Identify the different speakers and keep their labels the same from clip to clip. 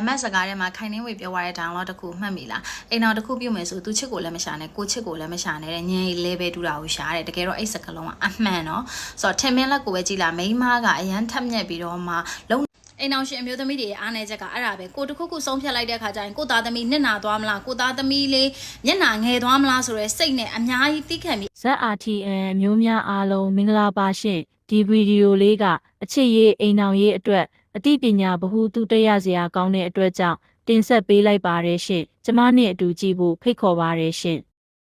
Speaker 1: အမတ်စကားထဲမှာခိုင်နှင်းဝေပြောသွားတဲ့ download တစ်ခုမှတ်မိလားအိမ်တော်တစ်ခုပြုတ်မယ်ဆိုသူချစ်ကိုလည်းမရှာနဲ့ကိုချစ်ကိုလည်းမရှာနဲ့တဲ့ညင်ရီ level တူတာကိုရှာတယ်တကယ်တော့အဲ့စကလုံးကအမှန်နော်ဆိုတော့ထင်မင်းလက်ကိုပဲကြည်လာမိန်းမကအရန်ထက်မြက်ပြီးတော့မှလုံးအိမ်အောင်ရှင်အမျိုးသမီးတွေရဲ့အားနည်းချက်ကအဲ့ဒါပဲကိုတစ်ခုခုဆုံးဖြတ်လိုက်တဲ့ခါကျရင်ကိုသားသမီးနစ်နာသွားမလားကိုသားသမီးလေးမျက်နာငယ်သွားမလားဆိုရဲစိတ်နဲ့အများကြီးသိခံပြီး
Speaker 2: ZRTN မျိုးများအားလုံးမင်္ဂလာပါရှင်ဒီဗီဒီယိုလေးကအချစ်ရေးအိမ်အောင်ရေးအတွက် အသိပညာဗဟုသုတရစရာကောင်းတဲ့အတွက်ကြောင့်တင်ဆက်ပေးလိုက်ပါတယ်ရှင်ကျမနဲ့အတူကြည့်ဖို့ဖိတ်ခေါ်ပါတယ်ရှင်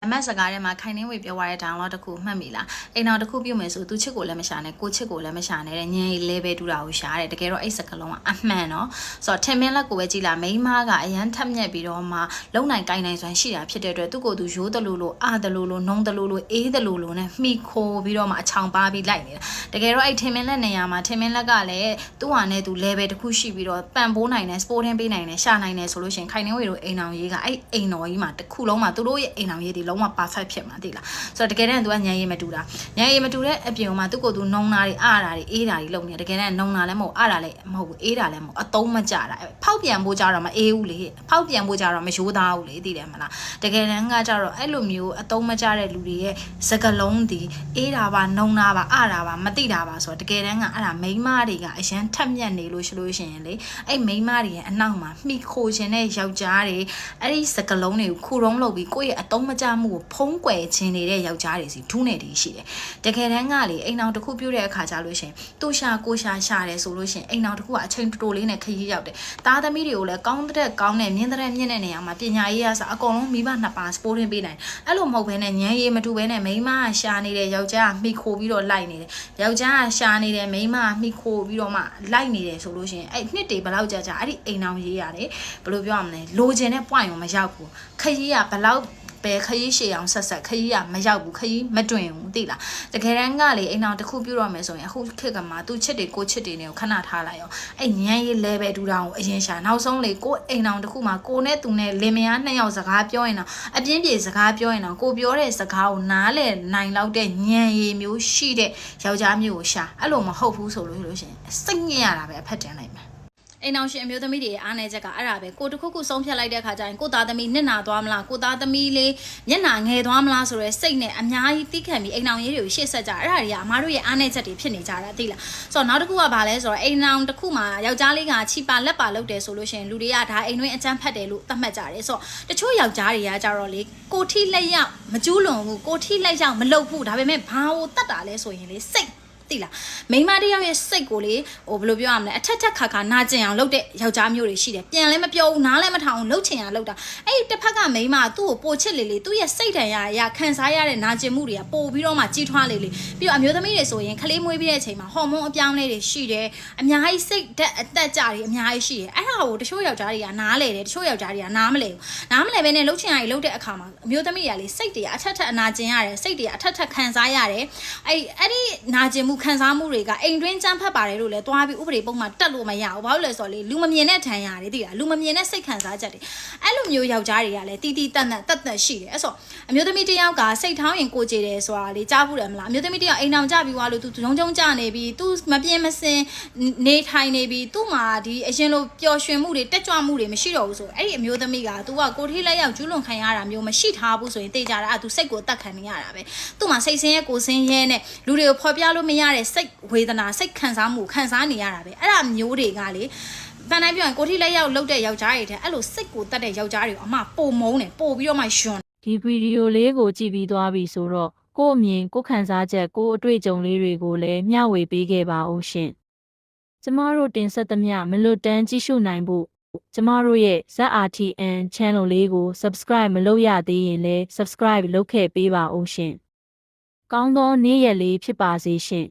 Speaker 1: အမတ်စကားထဲမှာခိုင်နှင်းဝေပြောသွားတဲ့ download တစ်ခုမှတ်မိလားအိမ်တော်တစ်ခုပြုတ်မယ်ဆိုသူချစ်ကိုလည်းမရှာနဲ့ကိုချစ်ကိုလည်းမရှာနဲ့တဲ့ညင်ရီ level တူတာကိုရှာတယ်တကယ်တော့အဲ့စကလုံးကအမှန်နော်ဆိုတော့ထင်မင်းလက်ကိုပဲကြည်လာမိန်းမကအရန်ထက်မြက်ပြီးတော့မှလုံနိုင်ကိုင်းနိုင်စွမ်းရှိတာဖြစ်တဲ့အတွက်သူ့ကိုယ်သူရိုးတလူလိုအာတလူလိုနှုံတလူလိုအေးတလူလိုနဲ့မှီခိုပြီးတော့မှအချောင်ပါပြီးလိုက်နေတာတကယ်တော့အဲ့ထင်မင်းလက်နေရာမှာထင်မင်းလက်ကလည်းသူ့ဟာနဲ့သူ level တစ်ခုရှိပြီးတော့ပန်ပိုးနိုင်တယ် sport ထင်းပေးနိုင်တယ်ရှာနိုင်တယ်ဆိုလို့ရှိရင်ခိုင်နှင်းဝေတို့အိမ်အောင်ရေးကအဲ့အိမ်တော်ကြီးမှာတစ်ခုလုံးမှာသူတို့ရဲ့အိမ်အောင်ရေးဒီလုံးဝ perfect ဖြစ်မှာသိလားဆိုတော့တကယ်တမ်းသူကညံရည်မတူတာညံရည်မတူတဲ့အပြင်မှာသူ့ကိုယ်သူနှုံနာတွေအာတာတွေအေးတာတွေလုပ်နေတယ်တကယ်တမ်းနှုံနာလည်းမဟုတ်အာတာလည်းမဟုတ်ဘူးအေးတာလည်းမဟုတ်အတုံးမကြတာဖောက်ပြန်ဖို့ကြတော့မအေးဘူးလေဖောက်ပြန်ဖို့ကြတော့မရိုးသားဘူးလေသိတယ်မလားတကယ်တမ်းကကြတော့အဲ့လိုမျိုးအတုံးမကြတဲ့လူတွေရဲ့စကလုံးဒီအေးတာပါနှုံနာပါအာတာပါမသိတာပါဆိုတော့တကယ်တမ်းကအဲ့ဒါမိန်းမတွေကအရန်ထက်မြက်နေလို့ရှိလို့ရှိရင်လေအဲ့မိန်းမတွေရဲ့အနောက်မှာမှီခိုခြင်းတဲ့ယောက်ျားတွေအဲ့ဒီစကလုံးတွေကိုခုတုံးလုပ်ပြီးကိုယ့်ရဲ့အတုံးမကြမှုကိုဖုံးကွယ်ခြင်းနေတဲ့ယောက်ျားတွေစီဒူးနေတည်ရှိတယ်တကယ်တမ်းကလေအိမ်အောင်တစ်ခုပြုတ်တဲ့အခါကျလို့ရှိရင်သူ့ရှာကိုရှာရှာတယ်ဆိုလို့ရှိရင်အိမ်အောင်တစ်ခုကအချိန်တိုတိုလေးနဲ့ခရီးရောက်တယ်သားသမီးတွေကိုလည်းကောင်းတဲ့ကောင်းတဲ့မြင်းတဲ့မြင့်တဲ့နေရာမှာပညာရေးရစအကုန်လုံးမိဘနှစ်ပါးစပိုးရင်းပေးနိုင်အဲ့လိုမဟုတ်ဘဲနဲ့ညံရည်မတူဘဲနဲ့မိန်းမကရှာနေတဲ့ယောက်ျားကမိခိုပြီးတော့လိုက်နေတယ်ယောက်ျားကရှာနေတဲ့မိန်းမကမိခိုပြီးတော့မှလိုက်နေတယ်ဆိုလို့ရှိရင်အဲ့နှစ်တွေဘယ်လောက်ကြာကြာအဲ့ဒီအိမ်အောင်ရေးရတယ်ဘယ်လိုပြောရမလဲလိုချင်တဲ့ point ကိုမရောက်ဘူးခရီးကဘယ်လောက် ပဲခရီးရှည်အောင်ဆက်ဆက်ခရီးကမရောက်ဘူးခရီးမတွင်ဘူးသိလားတကယ်တမ်းကလေအိမ်အောင်တစ်ခုပြုတော့မယ်ဆိုရင်အခုခေတ်ကမှသူ့ချစ်တွေကိုချစ်တွေနဲ့ကိုခဏထားလိုက်အောင်အဲ့ညံရေး level တူတာကိုအရင်ရှာနောက်ဆုံးလေကိုအိမ်အောင်တစ်ခုမှကိုနဲ့သူနဲ့လင်မယားနှစ်ယောက်စကားပြောရင်တော့အပြင်းပြေစကားပြောရင်တော့ကိုပြောတဲ့စကားကိုနားလည်နိုင်လောက်တဲ့ညံရည်မျိုးရှိတဲ့ယောက်ျားမျိုးကိုရှာအဲ့လိုမဟုတ်ဘူးဆိုလို့လို့ရှိရင်စိတ်ညစ်ရတာပဲအဖက်တင်လိုက်မယ် အိမ်အောင်ရှင်အမျိုးသမီးတွေရဲ့အားနည်းချက်ကအဲ့ဒါပဲကိုတစ်ခုခုဆုံးဖြတ်လိုက်တဲ့ခါကျရင်ကိုသားသမီးနစ်နာသွားမလားကိုသားသမီးလေးမျက်နာငယ်သွားမလားဆိုရဲစိတ်နဲ့အများကြီးသိခံပြီးအိမ်အောင်ရေးတွေကိုရှေ့ဆက်ကြအဲ့ဒါတွေကအမားတို့ရဲ့အားနည်းချက်တွေဖြစ်နေကြတာသိလားဆိုတော့နောက်တစ်ခုကဘာလဲဆိုတော့အိမ်အောင်တစ်ခုမှာယောက်ျားလေးကချီပါလက်ပါလုပ်တယ်ဆိုလို့ရှိရင်လူတွေကဒါအိမ်တွင်းအကျန်းဖတ်တယ်လို့သတ်မှတ်ကြတယ်ဆိုတော့တချို့ယောက်ျားတွေကကြတော့လေကိုထိလက်ရောက်မကျူးလွန်ဘူးကိုထိလက်ရောက်မလုပ်ဘူးဒါပေမဲ့ဘာကိုတတ်တာလဲဆိုရင်လေစိတ် သိလားမိန်းမတစ်ယောက်ရဲ့စိတ်ကိုလေဟိုဘယ်လိုပြောရမလဲအထက်ထက်ခါခါနာကျင်အောင်လုပ်တဲ့ယောက်ျားမျိုးတွေရှိတယ်ပြန်လည်းမပြောဘူးနားလည်းမထောင်ဘူးလှုပ်ချင်ရလှုပ်တာအဲ့ဒီတစ်ဖက်ကမိန်းမကသူ့ကိုပိုချစ်လေလေသူ့ရဲ့စိတ်ဓာတ်ရရခံစားရတဲ့နာကျင်မှုတွေကပိုပြီးတော့မှကြီးထွားလေလေပြီးတော့အမျိုးသမီးတွေဆိုရင်ခလေးမွေးပြီးတဲ့အချိန်မှာဟော်မုန်းအပြောင်းလဲတွေရှိတယ်အများကြီးစိတ်ဓာတ်အသက်ကြတွေအများကြီးရှိတယ်အဲ့ဒါကိုတချို့ယောက်ျားတွေကနားလေတယ်တချို့ယောက်ျားတွေကနားမလဲဘူးနားမလဲဘဲနဲ့လှုပ်ချင်ရလှုပ်တဲ့အခါမှာအမျိုးသမီးတွေကလေစိတ်တွေအထက်ထက်အနာကျင်ရတယ်စိတ်တွေအထက်ထက်ခံစားရတယ်အဲ့အဲ့ဒီနာကျင်မှုခံစားမှုတွေကအိမ်တွင်းကြမ်းဖက်ပါတယ်လို့လည်းသွားပြီးဥပဒေပုံမှန်တက်လို့မရဘူးဘာလို့လဲဆိုတော့လေလူမမြင်တဲ့ထံရတယ်သိလားလူမမြင်တဲ့စိတ်ခံစားချက်တွေအဲ့လိုမျိုးယောက်ျားတွေကလည်းတီတီတက်တက်တက်တက်ရှိတယ်အဲ့ဆိုအမျိုးသမီးတစ်ယောက်ကစိတ်ထောင်းရင်ကိုကြည်တယ်ဆိုတာလေကြားဘူးတယ်မလားအမျိုးသမီးတစ်ယောက်အိမ်အောင်ကြပြီးွားလို့ तू ဂျုံဂျုံကြနေပြီ तू မပြင်းမစင်နေထိုင်နေပြီ तू မှာဒီအရင်လိုပျော်ရွှင်မှုတွေတက်ကြွမှုတွေမရှိတော့ဘူးဆိုအဲ့ဒီအမျိုးသမီးက तू ကကိုထိလက်ရောက်ကျူးလွန်ခံရတာမျိုးမရှိထားဘူးဆိုရင်တေးကြတာအဲ့ तू စိတ်ကိုတတ်ခံနေရတာပဲသူ့မှာစိတ်ဆင်းရဲကိုဆင်းရဲနဲ့လူတွေကိုဖော်ပြလို့မရ တဲ့စိတ်ဝေဒနာစိတ်ခံစားမှုခံစားနေရတာပဲအဲ့ဒါမျိုးတွေကလေပန်တိုင်းပြောရင်ကိုထိလက်ရောက်လုတ်တဲ့ယောက်ျားတွေတဲ့အဲ့လိုစိတ်ကိုတတ်တဲ့ယောက်ျားတွေကိုအမပိုမုန်းတယ်ပိုပြီးတော့မှယွန်း
Speaker 2: ဒီဗီဒီယိုလေးကိုကြည့်ပြီးသွားပြီဆိုတော့ကို့အမြင်ကို့ခံစားချက်ကို့အတွေ့အကြုံလေးတွေကိုလည်းမျှဝေပေးခဲ့ပါဦးရှင်ကျမတို့တင်ဆက်သမျှမလွတ်တမ်းကြည့်ရှုနိုင်ဖို့ကျမတို့ရဲ့ ZRTN channel လေးကို subscribe မလုပ်ရသေးရင်လည်း subscribe လုပ်ခဲ့ပေးပါဦးရှင်ကောင်းသောနေ့ရက်လေးဖြစ်ပါစေရှင်